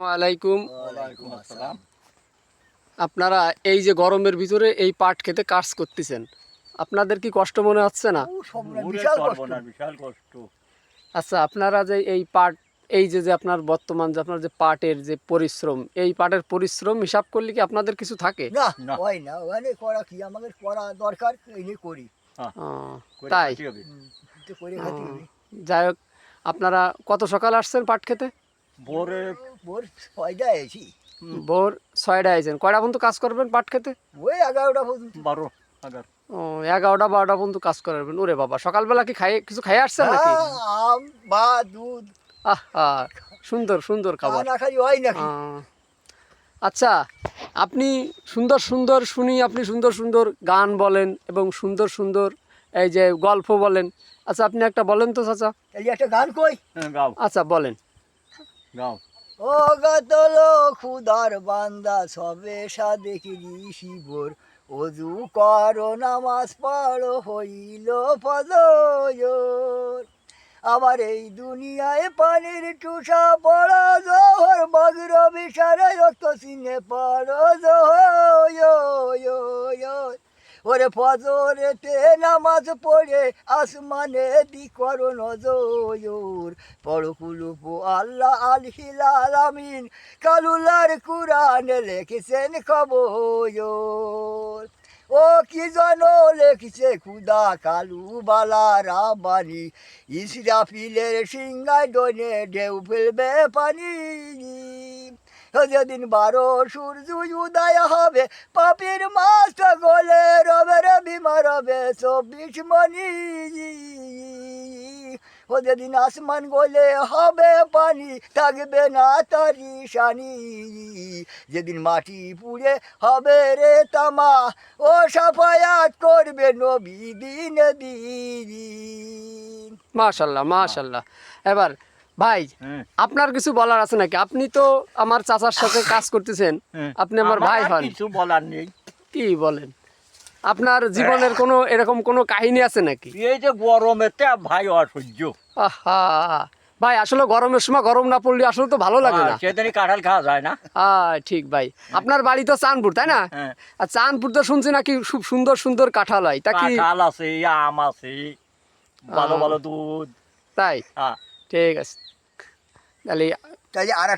আলাইকুম। আপনারা এই যে গরমের ভিতরে এই পাট খেতে কাজ করতেছেন আপনাদের কি কষ্ট মনে হচ্ছে না? ও সব- ওরে বিশাল কষ্ট। সর্বনাশ, বিশাল কষ্ট। আচ্ছা আপনারা যে এই পাট এই যে যে আপনার বর্তমান যে আপনার যে পাটের যে পরিশ্রম এই পাটের পরিশ্রম হিসাব করলে কি আপনাদের কিছু থাকে? না না। হয় না ওখানে করা কি? আমাদের করা দরকার এই করি। তাই। যাই হোক আপনারা কত সকাল আসছেন পাট খেতে? ভোরে ভোর ছয়টা এসি ভোর ছয়টা আইছেন। কয়টা পর্যন্ত কাজ করবেন পাট খেতে? ওই এগারোটা পর্যন্ত। বারো এগারো। ও এগারোটা বারোটা পর্যন্ত কাজ করবেন। ওরে বাবা সকালবেলা কি খাই কিছু খাই আসছেন নাকি? হ্যাঁ, আম বা দুধ। আহ সুন্দর সুন্দর খাবার। না খালি হয় নাকি? আচ্ছা আপনি সুন্দর সুন্দর শুনি আপনি সুন্দর সুন্দর গান বলেন এবং সুন্দর সুন্দর এই যে গল্প বলেন। আচ্ছা আপনি একটা বলেন তো চাচা। একটা গান কই? হ্যাঁ, গাও। আচ্ছা বলেন। গাও। ও গতলো খুদার বান্দা, সবে সাদেকি শিবর। অজু করো, নামাজ পড়ো, হইল ফজর। আবার এই দুনিয়ায় পানির টুসা পড়ো, জোহর, বজ্র বিশারে রক্ত সিনে পড়ো, জোহর। ওরে ফজরেতে নামাজ পড়ে আসমানে দি করো নজর। পড়ো কুলুপু আল্লাহ আল হিলাল আমিন, কালুলার কুরানে লিখেছেন খবর। ও কি জন লেখছে খুদা কালু বালা রাবানি ইসরাফিলের সিংহায় ডনে ঢেউ ফেলবে পানি। যেদিন বারো সূর্য উদয় হবে, পাপির মাছটা গলে রবে রে বিমার হবে চব্বিশ মনি ও যেদিন আসমান গলে হবে পানি, থাকবে না তারি শানি যেদিন মাটি পুড়ে হবে রে তামা, ও সাফায়াত করবে নবী দিন দিন। মাশাল্লাহ মাশাল্লাহ। এবার ভাই হ্যাঁ, আপনার কিছু বলার আছে নাকি? আপনি তো আমার চাচার সাথে কাজ করতেছেন। হ্যাঁ। আপনি আমার ভাই হন। কিছু বলার নেই। কি বলেন? আপনার জীবনের কোনো এরকম কোনো কাহিনী আছে নাকি? এই যে গরমেতে ভাই অসহ্য। আহা। ভাই আসলে গরমের সময় গরম না পড়লে আসলে তো ভালো লাগে না। সেদিনই কাঁঠাল খাওয়া যায় না। হ্যাঁ ঠিক ভাই। আপনার বাড়ি তো চাঁদপুর তাই না? হ্যাঁ। আর চাঁদপুর তো শুনছি নাকি খুব সুন্দর সুন্দর কাঁঠাল হয়। তা কি কাঁঠাল আছে আম আছে ভালো ভালো দুধ। তাই? হ্যাঁ। ঠিক আছে। তাহলে তাই আর